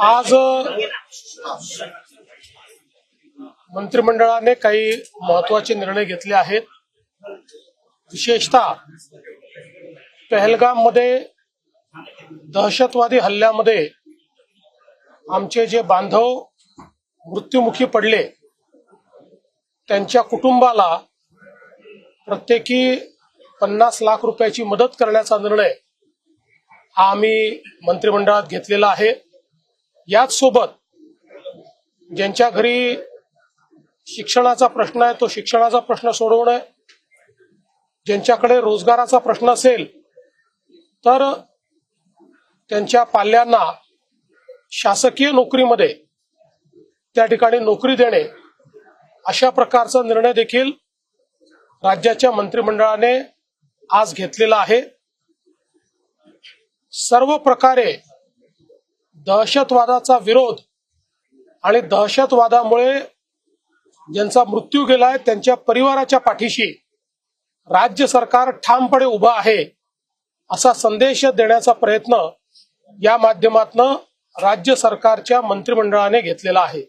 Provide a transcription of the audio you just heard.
आज मंत्रिमंडळाने काही महत्त्वाचे निर्णय घेतले आहेत. विशेषतः पहलगाममध्ये दहशतवादी हल्ल्यामध्ये आमचे जे बांधव मृत्युमुखी पडले त्यांच्या कुटुंबाला प्रत्येकी पन्नास लाख रुपयाची मदत करण्याचा निर्णय हा आम्ही मंत्रिमंडळात घेतलेला आहे. याच सोबत ज्यांच्या घरी शिक्षणाचा प्रश्न आहे तो शिक्षणाचा प्रश्न सोडवणं ज्यांच्याकडे रोजगाराचा प्रश्न असेल तर त्यांच्या पाल्यांना शासकीय नोकरीमध्ये त्या ठिकाणी नोकरी देणे अशा प्रकारचा निर्णय देखील राज्याच्या मंत्रिमंडळाने आज घेतलेला आहे. सर्व प्रकारे दहशतवादाचा विरोध आणि दहशतवादामुळे ज्यांचा मृत्यू गेलाय त्यांच्या परिवाराच्या पाठीशी राज्य सरकार ठामपणे उभं आहे असा संदेश देण्याचा प्रयत्न या माध्यमातनं राज्य सरकारच्या मंत्रिमंडळाने घेतलेला आहे.